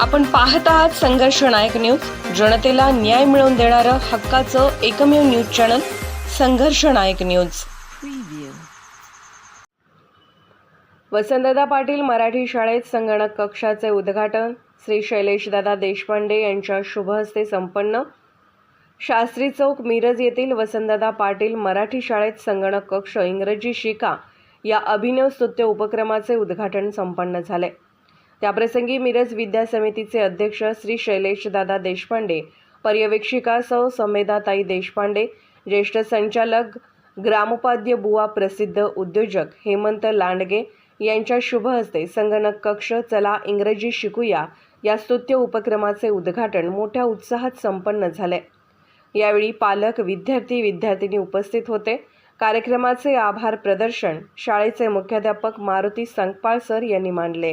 आपण पाहत आहात संघर्ष नायक न्यूज. जनतेला न्याय मिळवून देणारं हक्काचं एकमेव news channel Sangharsh Nayak news. Vasantdada Patil Marathi शाळेत संगणक कक्षाचे उद्घाटन. श्री शैलेशदादा देशपांडे यांच्या शुभ हस्ते संपन्न. शास्त्री चौक मिरज येथील वसंतदादा पाटील मराठी शाळेत संगणक कक्ष इंग्रजी शिका या अभिनव स्तुत्य उपक्रमाचे उद्घाटन संपन्न झाले. त्याप्रसंगी मिरज विद्या समितीचे अध्यक्ष श्री शैलेशदादा देशपांडे पर्यवेक्षिका सौ संवेदाताई देशपांडे ज्येष्ठ संचालक ग्रामोपाध्य बुवा प्रसिद्ध उद्योजक हेमंत लांडगे यांच्या शुभ हस्ते संगणक कक्ष चला इंग्रजी शिकूया या स्तुत्य उपक्रमाचे उद्घाटन मोठ्या उत्साहात संपन्न झाले. यावेळी पालक विद्यार्थी विद्यार्थिनी उपस्थित होते. कार्यक्रमाचे आभार प्रदर्शन शाळेचे मुख्याध्यापक मारुती संकपाळ सर यांनी मांडले.